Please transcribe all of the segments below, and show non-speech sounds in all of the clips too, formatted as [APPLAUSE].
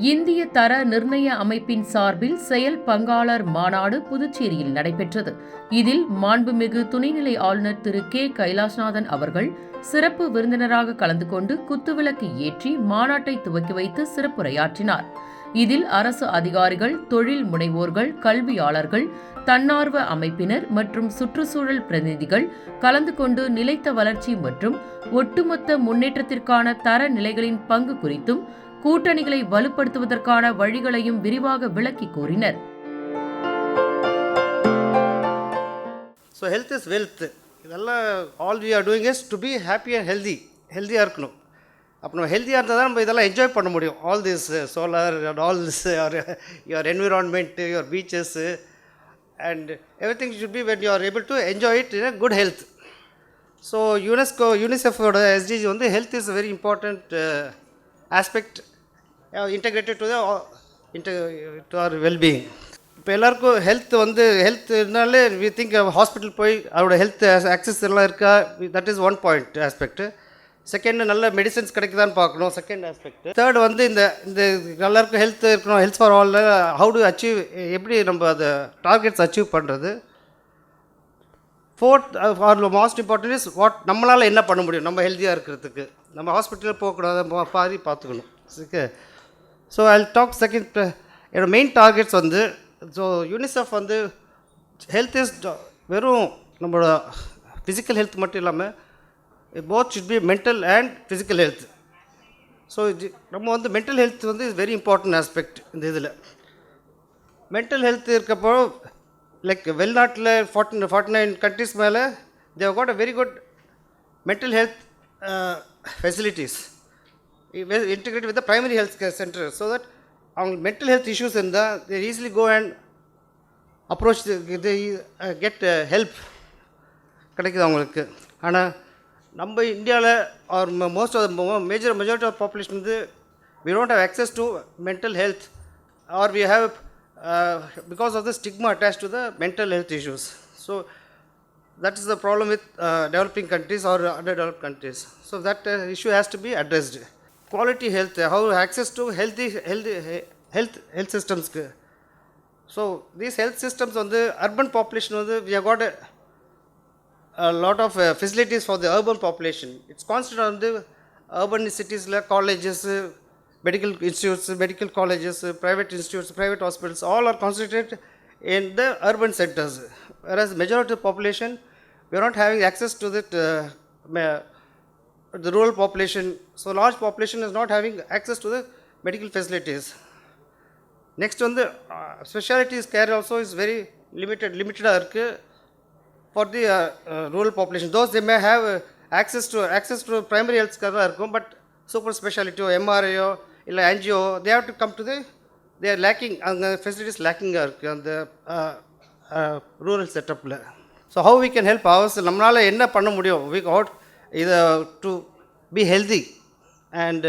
இந்திய தர நிர்ணய அமைப்பின் சார்பில் செயல் பங்காளர் மாநாடு புதுச்சேரியில் நடைபெற்றது. இதில் மாண்புமிகு துணைநிலை ஆளுநர் திரு. கே. கைலாஷ்நாதன் அவர்கள் சிறப்பு விருந்தினராக கலந்து கொண்டு குத்துவிளக்கு ஏற்றி மாநாட்டை துவக்கி வைத்து சிறப்புரையாற்றினார். இதில் அரசு அதிகாரிகள் தொழில் முனைவோர்கள் கல்வியாளர்கள் தன்னார்வ அமைப்பினர் மற்றும் சுற்றுச்சூழல் பிரதிநிதிகள் கலந்து கொண்டு நிலைத்த வளர்ச்சி மற்றும் ஒட்டுமொத்த முன்னேற்றத்திற்கான தர நிலைகளின் பங்கு குறித்தும் கூட்டணிகளை வலுப்படுத்துவதற்கான வழிகளையும் விரிவாக விளக்கி கூறினர் ஸோ ஹெல்த் இஸ் வெல்த் இதெல்லாம் all we are doing is to be happy and healthy ஹெல்த்தியாக இருக்கணும். அப்போ நம்ம ஹெல்த்தியாக இருந்தால் தான் நம்ம இதெல்லாம் என்ஜாய் பண்ண முடியும். All this solar and all this your your environment your beaches and every thing should be when you are able to enjoy it in a good health so UNESCO யூனிசெஃபோட எஸ்டிஜி வந்து health is very important aspect integrated to the to R wellbeing இப்போ எல்லாருக்கும் health வந்து ஹெல்த்னாலே we think hospital போய் அவரோட health access எல்லாம் இருக்கா? That is one point aspect second நல்ல மெடிசன்ஸ் கிடைக்குதான்னு பார்க்கணும் செகண்ட் ஆஸ்பெக்ட் தேர்ட் வந்து இந்த இந்த எல்லாருக்கும் ஹெல்த் இருக்கணும் health for all how to achieve எப்படி நம்ம அதை டார்கெட்ஸ் அச்சீவ் பண்ணுறது fourth or most important is what நம்மளால் என்ன பண்ண முடியும்? நம்ம ஹெல்த்தியாக இருக்கிறதுக்கு. நம்ம ஹாஸ்பிட்டலில் போகக்கூடாது நம்ம பாதி பார்த்துக்கணும். Okay so I talk second என்னோடய மெயின் டார்கெட்ஸ் வந்து ஸோ யூனிசெஃப் வந்து ஹெல்த் இஸ் வெறும் நம்மளோட ஃபிசிக்கல் ஹெல்த் மட்டும் இல்லாமல் both should be mental and physical health so நம்ம வந்து மென்டல் ஹெல்த் வந்து இஸ் வெரி இம்பார்ட்டன்ட் ஆஸ்பெக்ட் இந்த இதில். மென்டல் ஹெல்த் இருக்கப்போ லைக் வெளிநாட்டில் ஃபார்ட்டி ஃபார்ட்டி நைன் கண்ட்ரிஸ் மேலே they've got a very good mental health facilities integrate with primary health care centre so that அவங்க mental health issues இருந்தால் they easily go and approach get help கிடைக்குது அவங்களுக்கு. ஆனால் நம்ம இந்தியாவில் or most of major majority of population வந்து we don't have access to mental health or we have because of the stigma attached to the mental health issues so that is the problem with uh, developing countries or underdeveloped countries. So that uh, issue has to be addressed. Quality health, how access to healthy, healthy health health systems. So these health systems on the urban population, on the, we have got a, a lot of uh, facilities for the urban population. It's constant on the urban cities, like colleges, medical institutes, medical colleges, private institutes, private hospitals, all are concentrated in the urban centers, whereas majority of population, we are not having access to that, uh, the rural population. So large population is not having access to the medical facilities. Next on the uh, specialties care also is very limited, limited for the uh, uh, rural population. Those they may have uh, access to access to primary health care, but super specialty or MRIO, angio, they have to come to the they are lacking அந்த facilities லேக்கிங்காக இருக்குது அந்த rural செட்டப்பில் so how we can help ours நம்மளால் என்ன பண்ண முடியும் we ஹவுட் இதை to be healthy and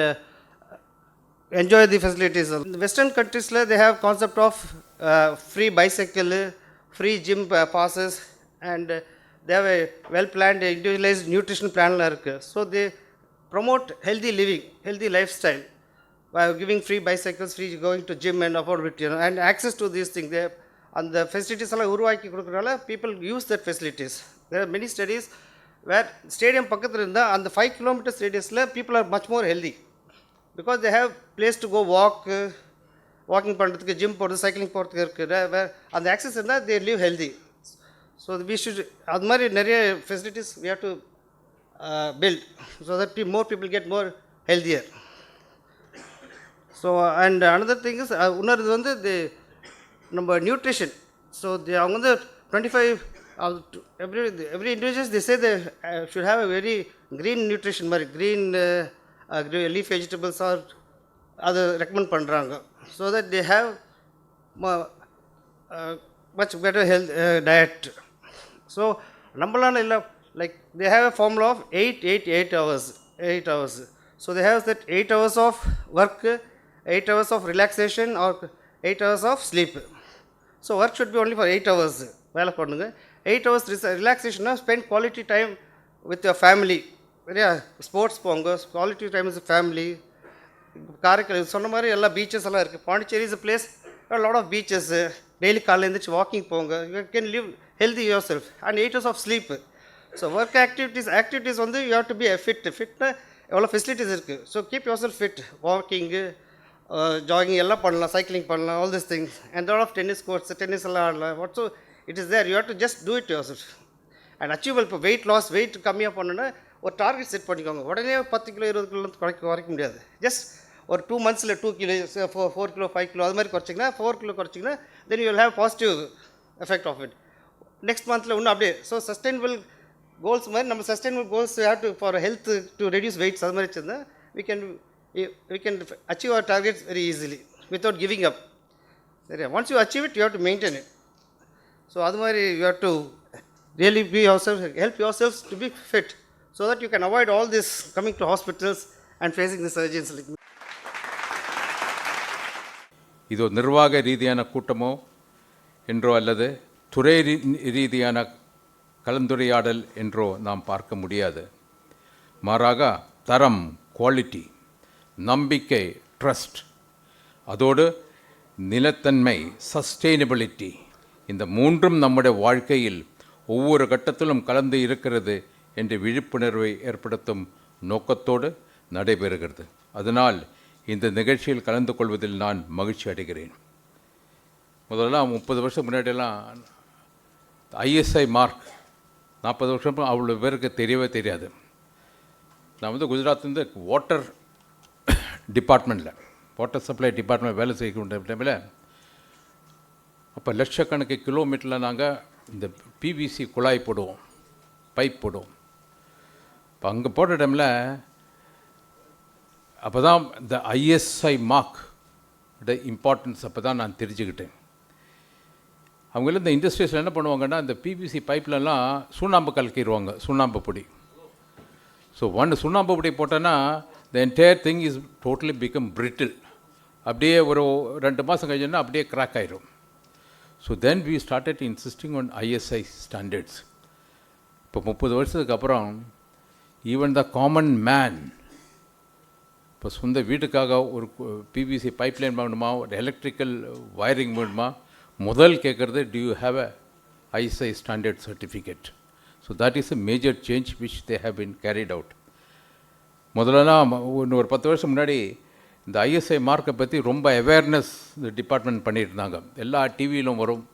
enjoy the facilities western கண்ட்ரீஸில் they have concept of free bicycle free gym passes and they've well planned individualised nutrition பிளான்லாம் இருக்குது so they promote healthy living healthy lifestyle So they promote healthy living, healthy lifestyle by giving free bicycles, free going to gym and affordability, you know, and access to these things. They அந்த facilities எல்லாம் உருவாக்கி கொடுக்குறனால people use that facilities there are many studies where stadium பக்கத்தில் இருந்தால் அந்த five kilometre ஸ்டேடியஸில் people are much more healthy because they have place to go walk walking பண்ணுறதுக்கு gym போகிறது cycling போகிறதுக்கு இருக்குது வே அந்த ஆக்சஸ் இருந்தால் they live healthy so we should அது மாதிரி நிறைய facilities we have to build so that more people get more healthier so and another thing is இன்னொரு இது வந்து தி நம்ம நியூட்ரிஷன் ஸோ தி அவங்க வந்து twenty five every every individuals the say they should have a very green nutrition மாதிரி green leaf vegetables R அது recommend பண்ணுறாங்க so that they have much better health diet so நம்மளால இல்லை like they have a formula of eight eight eight hours eight hours so they have that eight hours of work eight hours of relaxation or eight hours of sleep so work should be only for eight hours வேலை பண்ணுங்க. Eight hours ரிலாக்ஸேஷனாக spend quality time with your family சரியா? Sports போங்க. Quality time is family Karaikal சொன்ன மாதிரி எல்லா beaches எல்லாம் இருக்குது Pondicherry is place lot of beaches daily காலையில் எழுந்திரிச்சு வாக்கிங் போங்க. You can live healthy yourself and eight hours of sleep so work activities activities வந்து you have to be fit ஃபிட்னா எவ்வளோ ஃபெசிலிட்டிஸ் இருக்குது so keep yourself fit walking Uh, jogging எல்லாம் பண்ணலாம் cycling பண்ணலாம் all this things and all of tennis courts tennis எல்லாம் ஆடலாம். What so it is there you have to just do it yourself and achieval இப்போ weight loss weight கம்மியாக பண்ணணுன்னா ஒரு target set பண்ணிக்கோங்க. உடனே பத்து கிலோ இருபது கிலோ குறைக்க குறைக்க முடியாது. ஜஸ்ட் ஒரு two மந்த்ஸில் two kilo four four kilo five kilo அது மாதிரி குறைச்சிங்கன்னா four kilo குறைச்சிங்கன்னா then you will have positive effect of it next மந்தில் இன்னும் அப்படியே ஸோ சஸ்டைனபிள் கோல்ஸ் மாதிரி நம்ம sustainable goals have to for health to reduce weights அது மாதிரி வச்சுருந்தா we can we can achieve our targets very easily without giving up சரியா once you achieve it you have to maintain it so அது மாதிரி you have to really be yourself help yourself to be fit so that you can avoid all this coming to hospitals and facing the surgeons like இது நிர்வாக ரீதியான கூட்டமோ என்றோ அல்லது துறை ரீ- ரீதியான கலந்துரையாடல் என்றோ நாம் பார்க்க முடியாது. மாறாக தரம் குவாலிட்டி நம்பிக்கை ட்ரஸ்ட் அதோடு நிலத்தன்மை சஸ்டெயினபிலிட்டி இந்த மூன்றும் நம்முடைய வாழ்க்கையில் ஒவ்வொரு கட்டத்திலும் கலந்து இருக்கிறது என்ற விழிப்புணர்வை ஏற்படுத்தும் நோக்கத்தோடு நடைபெறுகிறது. அதனால் இந்த நிகழ்ச்சியில் கலந்து கொள்வதில் நான் மகிழ்ச்சி அடைகிறேன். முதல்லாம் முப்பது வருஷம் முன்னாடியெல்லாம் ஐஎஸ்ஐ மார்க். நாற்பது வருஷம் அவ்வளோ பேருக்கு தெரியவே தெரியாது. நான் வந்து குஜராத்லேருந்து வாட்டர் டிபார்ட்மெண்ட்டில் வாட்டர் சப்ளை டிபார்ட்மெண்ட் வேலை செய்யக்கூடிய டைமில் அப்போ லட்சக்கணக்கு கிலோமீட்டரில் நாங்கள் இந்த பிவிசி குழாய் போடுவோம் பைப் போடுவோம். இப்போ அங்கே போடுற டைமில் அப்போ தான் இந்த ஐஎஸ்ஐ மார்க் இம்பார்ட்டன்ஸ் அப்போ தான் நான் தெரிஞ்சுக்கிட்டேன். அவங்கள இந்த இண்டஸ்ட்ரீஸில் என்ன பண்ணுவாங்கன்னா இந்த பிவிசி பைப்லலாம் சுண்ணாம்பு கலக்கிடுவாங்க சுண்ணாம்பு பொடி. ஸோ ஒன்று சுண்ணாம்பு அப்படி போட்டோன்னா the entire thing is totally become brittle அப்படியே ஒரு ரெண்டு மாதம் கழிஞ்சோன்னா அப்படியே கிராக் ஆயிரும். So then we started insisting on ISI standards இப்போ முப்பது வருஷத்துக்கு அப்புறம் ஈவன் த காமன் மேன் இப்போ சொந்த வீட்டுக்காக ஒரு பிவிசி பைப்லைன் வேணுமா ஒரு எலக்ட்ரிக்கல் வயரிங் வேணுமா முதல் கேட்குறது do you have a ISI standard certificate so that is a major change which they have been carried out முதல்லலாம் ஒன்று ஒரு பத்து வருஷம் முன்னாடி இந்த ஐஎஸ்ஐ மார்க்கை பற்றி ரொம்ப அவேர்னஸ் இந்த டிபார்ட்மெண்ட் பண்ணியிருந்தாங்க. எல்லா டிவியிலும் வரும்.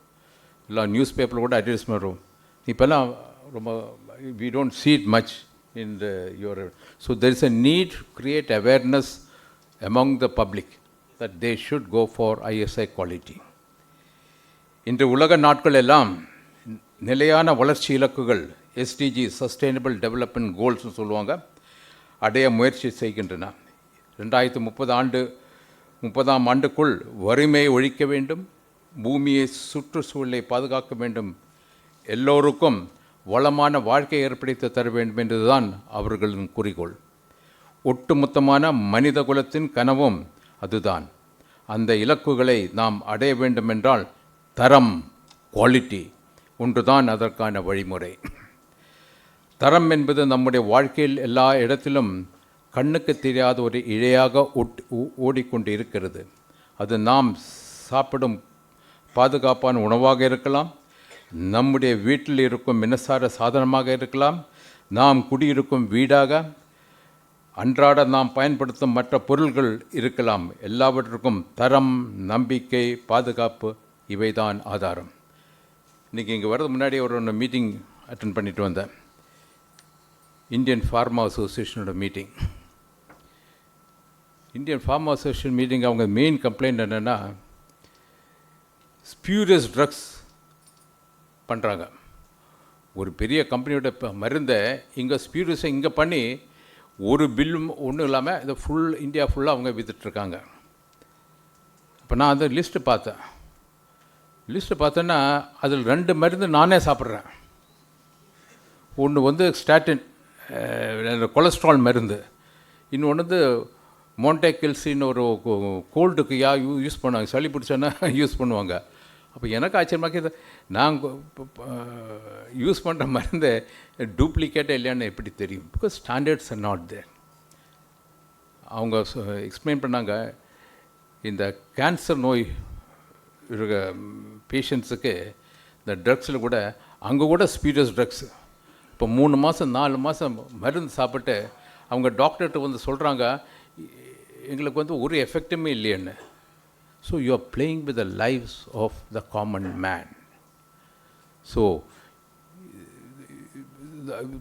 எல்லா நியூஸ் பேப்பரில் கூட அட்வர்டைஸ்மெண்ட் வரும். இப்போல்லாம் ரொம்ப we don't cheat much in in the your so there is a need to create awareness among the public that they should go for ISI இன்று உலக நாட்கள் எல்லாம் நிலையான வளர்ச்சி இலக்குகள் எஸ்டிஜி சஸ்டைனபிள் டெவலப்மெண்ட் கோல்ஸ்னு சொல்லுவாங்க. அடைய முயற்சி செய்கின்றன. ரெண்டாயிரத்து முப்பது ஆண்டு முப்பதாம் ஆண்டுக்குள் வறுமையை ஒழிக்க வேண்டும் பூமியை சுற்றுச்சூழலை பாதுகாக்க வேண்டும். எல்லோருக்கும் வளமான வாழ்க்கை ஏற்படுத்தி தர வேண்டும் என்பதுதான் அவர்களின் குறிக்கோள். ஒட்டுமொத்தமான மனித குலத்தின் கனவும் அதுதான். அந்த இலக்குகளை நாம் அடைய வேண்டுமென்றால் தரம் குவாலிட்டி ஒன்றுதான் அதற்கான வழிமுறை. தரம் என்பது நம்முடைய வாழ்க்கையில் எல்லா இடத்திலும் கண்ணுக்கு தெரியாத ஒரு இழையாக ஒட் ஓ- ஓடிக்கொண்டு இருக்கிறது அது நாம் சாப்பிடும் பாதுகாப்பான உணவாக இருக்கலாம் நம்முடைய வீட்டில் இருக்கும் மின்சார சாதனமாக இருக்கலாம் நாம் குடியிருக்கும் வீடாக அன்றாட நாம் பயன்படுத்தும் மற்ற பொருள்கள் இருக்கலாம். எல்லாவற்றுக்கும் தரம் நம்பிக்கை பாதுகாப்பு இவைதான் ஆதாரம். இன்றைக்கி இங்கே வரது முன்னாடி ஒரு ஒன்று மீட்டிங் அட்டன் பண்ணிட்டு வந்தேன். Indian pharma அசோசியேஷனோட meeting Indian pharma association meeting அவங்க மெயின் கம்ப்ளைண்ட் என்னென்னா ஸ்பியூரியஸ் ட்ரக்ஸ் பண்ணுறாங்க ஒரு பெரிய கம்பெனியோட இப்போ மருந்தை இங்கே ஸ்பியூரியஸை இங்கே பண்ணி ஒரு பில்லும் ஒன்றும் இல்லாமல் இதை ஃபுல் இந்தியா ஃபுல்லாக அவங்க வித்துட்ருக்காங்க அப்போ நான் அந்த லிஸ்ட்டு பார்த்தேன். லிஸ்ட்டு பார்த்தேன்னா அதில் ரெண்டு மருந்து நானே சாப்பிட்றேன். ஒன்று வந்து ஸ்டாட்டின் கொலஸ்ட்ரால் மருந்து. இன்னொன்று வந்து மோன்டேக்கில்ஸின்னு ஒரு கோல்டுக்கு யா யூ யூஸ் பண்ணுவாங்க. சளி பிடிச்சோன்னா [LAUGHS] யூஸ் பண்ணுவாங்க. அப்போ எனக்கு ஆச்சரியமாக இது நாங்கள் யூஸ் பண்ணுற மருந்து டூப்ளிகேட்டாக இல்லையான்னு எப்படி தெரியும்? Because standards are not there அவங்க எக்ஸ்பிளைன் பண்ணாங்க. இந்த கேன்சர் நோய் இருக்க பேஷண்ட்ஸுக்கு இந்த ட்ரக்ஸில் கூட அங்கே கூட ஸ்பீரியஸ் ட்ரக்ஸ் இப்போ மூணு மாதம் நாலு மாதம் மருந்து சாப்பிட்டு அவங்க டாக்டர்கிட்ட வந்து சொல்கிறாங்க எங்களுக்கு வந்து ஒரு எஃபெக்ட்டுமே இல்லையன்னு. So you are playing with the lifes of the common man so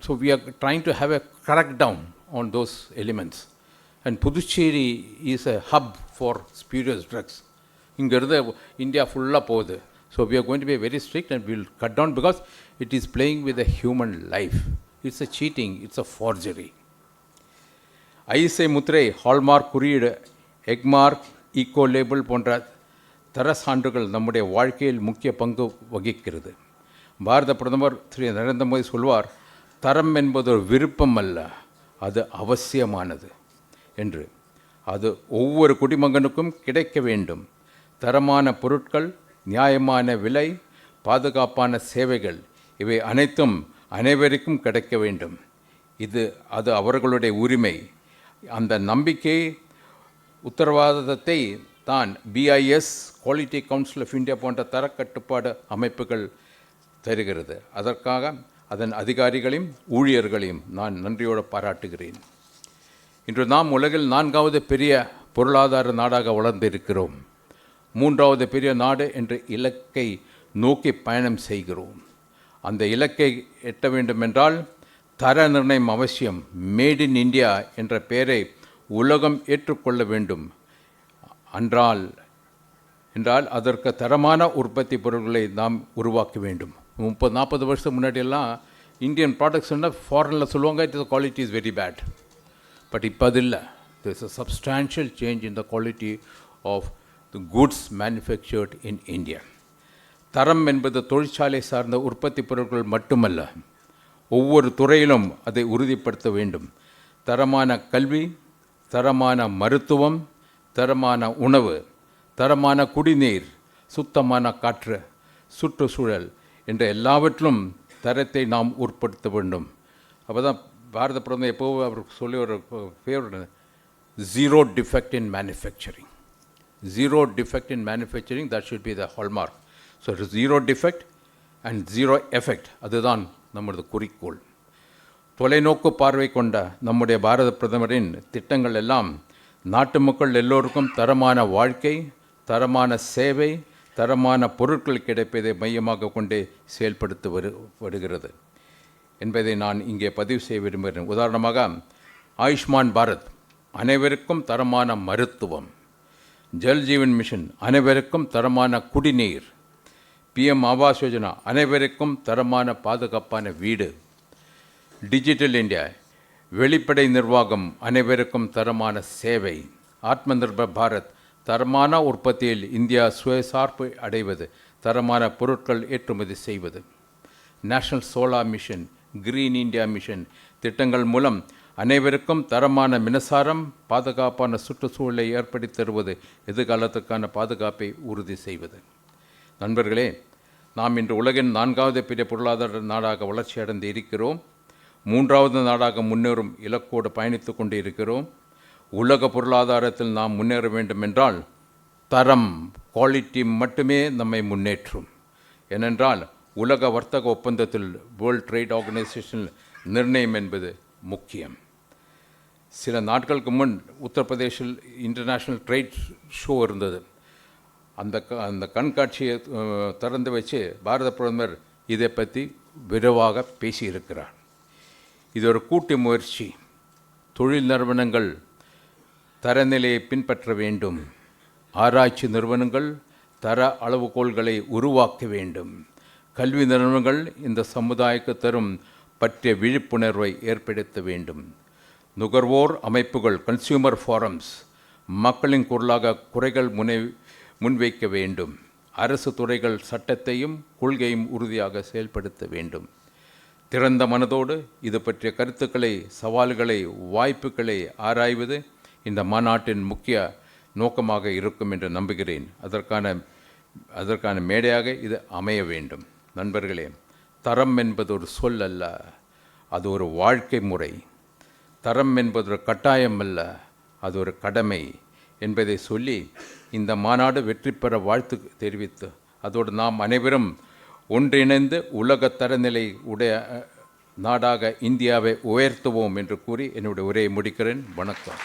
so we are trying to have a crackdown on those elements and Puducherry is a hub for spurious drugs இங்கேருந்து India ஃபுல்லாக போகுது. ஸோ we are going to be very strict and we'll cut down because it is playing with a human life. It's a cheating, it's a forgery. ISI முத்திரை hallmark குறியீடு Agmark ego label போன்ற தர சான்றுகள் நம்முடைய வாழ்க்கையில் முக்கிய பங்கு வகிக்கிறது பாரத பிரதமர் ஸ்ரீ நரேந்திர மோடி சொல்வார் தரம் என்பது ஒரு விருப்பம் அல்ல அது அவசியமானது என்று அது ஒவ்வொரு குடிமகனுக்கும் கிடைக்க வேண்டும் தரமான பொருட்கள் நியாயமான விலை பாதுகாப்பான சேவைகள் இவை அனைத்தும் அனைவருக்கும் கிடைக்க வேண்டும். இது அது அவர்களுடைய உரிமை. அந்த நம்பிக்கை உத்தரவாதத்தை தான் BIS quality council of India போன்ற தரக்கட்டுப்பாடு அமைப்புகள் தருகிறது. அதற்காக அதன் அதிகாரிகளையும் ஊழியர்களையும் நான் நன்றியோடு பாராட்டுகிறேன். இன்று நாம் உலகில் நான்காவது பெரிய பொருளாதார நாடாக வளர்ந்திருக்கிறோம். மூன்றாவது பெரிய நாடு என்ற இலக்கை நோக்கி பயணம் செய்கிறோம். அந்த இலக்கை எட்ட வேண்டுமென்றால் தர நிர்ணயம் அவசியம். மேட் இன் இந்தியா என்ற பெயரை உலகம் ஏற்றுக்கொள்ள வேண்டும். அன்றால் என்றால் அதற்கு தரமான உற்பத்தி பொருட்களை நாம் உருவாக்க வேண்டும். முப்பது நாற்பது வருஷத்துக்கு முன்னாடியெல்லாம் இந்தியன் ப்ராடக்ட்ஸ்னால் ஃபாரினில் சொல்லுவாங்க it is quality is very bad but இப்போ அது இல்லை. There a substantial change in the quality of of manufactured in India தரம் என்பது தொழிற்சாலை சார்ந்த உற்பத்தி பொருட்கள் மட்டுமல்ல ஒவ்வொரு துறையிலும் அதை உறுதிப்படுத்த வேண்டும். தரமான கல்வி தரமான மருத்துவம் தரமான உணவு தரமான குடிநீர் சுத்தமான காற்று சுற்றுச்சூழல் என்ற எல்லாவற்றிலும் தரத்தை நாம் உட்படுத்த வேண்டும். அப்போ தான் பாரத பிரதமர் எப்போவும் அவர் சொல்லி ஒரு favourite zero defect in manufacturing zero defect in manufacturing that should be the hallmark so zero defect and zero effect அதுதான் நமது குறிக்கோள். தொலைநோக்கு பார்வை கொண்ட நம்முடைய பாரத பிரதமரின் திட்டங்கள் எல்லாம் நாட்டு மக்கள் எல்லோருக்கும் தரமான வாழ்க்கை தரமான சேவை தரமான பொருட்கள் கிடைப்பதை மையமாக கொண்டே செயல்படுத்தி வரு வருகிறது. என்பதை நான் இங்கே பதிவு செய்ய விரும்புகிறேன். உதாரணமாக ஆயுஷ்மான் பாரத் அனைவருக்கும் தரமான மருத்துவம். ஜல் ஜீவன் மிஷன் அனைவருக்கும் தரமான குடிநீர். பிஎம் ஆவாஸ் யோஜனா அனைவருக்கும் தரமான பாதுகாப்பான வீடு. டிஜிட்டல் இந்தியா வெளிப்படை நிர்வாகம் அனைவருக்கும் தரமான சேவை. ஆத்ம நிர்பர் பாரத் தரமான உற்பத்தியில் இந்தியா சுயசார்பு அடைவது தரமான பொருட்கள் ஏற்றுமதி செய்வது. National solar mission green India mission திட்டங்கள் மூலம் அனைவருக்கும் தரமான மின்சாரம் பாதுகாப்பான சுற்றுச்சூழலை ஏற்படுத்தி தருவது எதிர்காலத்துக்கான பாதுகாப்பை உறுதி செய்வது. நண்பர்களே நாம் இன்று உலகின் நான்காவது பெரிய பொருளாதார நாடாக வளர்ச்சி அடைந்து இருக்கிறோம். மூன்றாவது நாடாக முன்னேறும் இலக்கோடு பயணித்து கொண்டு இருக்கிறோம். உலக பொருளாதாரத்தில் நாம் முன்னேற வேண்டும் என்றால் தரம் குவாலிட்டி மட்டுமே நம்மை முன்னேற்றும். ஏனென்றால் உலக வர்த்தக ஒப்பந்தத்தில் வேர்ல்ட் ட்ரேட் ஆர்கனைசேஷன் நிர்ணயம் என்பது முக்கியம். சில நாட்களுக்கு முன் உத்தரப்பிரதேஷில் இன்டர்நேஷ்னல் ட்ரேட் ஷோ இருந்தது. அந்த க அந்த கண்காட்சியை திறந்து வச்சு பாரத பிரதமர் இதை பற்றி விரிவாக பேசியிருக்கிறார். இது ஒரு கூட்டு முயற்சி. தொழில் நிறுவனங்கள் தரநிலையை பின்பற்ற வேண்டும். ஆராய்ச்சி நிறுவனங்கள் தர அளவுகோள்களை உருவாக்க வேண்டும். கல்வி நிறுவனங்கள் இந்த சமுதாயக்கு தரும் பற்றிய விழிப்புணர்வை ஏற்படுத்த வேண்டும். நுகர்வோர் அமைப்புகள் கன்சியூமர் ஃபாரம்ஸ் மக்களின் குரலாக குறைகள் முனை முன்வைக்க வேண்டும். அரசு துறைகள் சட்டத்தையும் கொள்கையும் உறுதியாக செயல்படுத்த வேண்டும். திறந்த மனதோடு இது பற்றிய கருத்துக்களை சவால்களை வாய்ப்புகளை ஆராய்வது இந்த மாநாட்டின் முக்கிய நோக்கமாக இருக்கும் என்று நம்புகிறேன். அதற்கான அதற்கான மேடையாக இது அமைய வேண்டும். நண்பர்களே தரம் என்பது ஒரு சொல் அல்ல அது ஒரு வாழ்க்கை முறை. தரம் என்பது ஒரு கட்டாயம் அல்ல அது ஒரு கடமை என்பதை சொல்லி இந்த மாநாடு வெற்றி பெற வாழ்த்து தெரிவித்து அதோடு நாம் அனைவரும் ஒன்றிணைந்து உலக தரநிலை உடைய நாடாக இந்தியாவை உயர்த்துவோம் என்று கூறி என்னுடைய உரையை முடிக்கிறேன். வணக்கம்.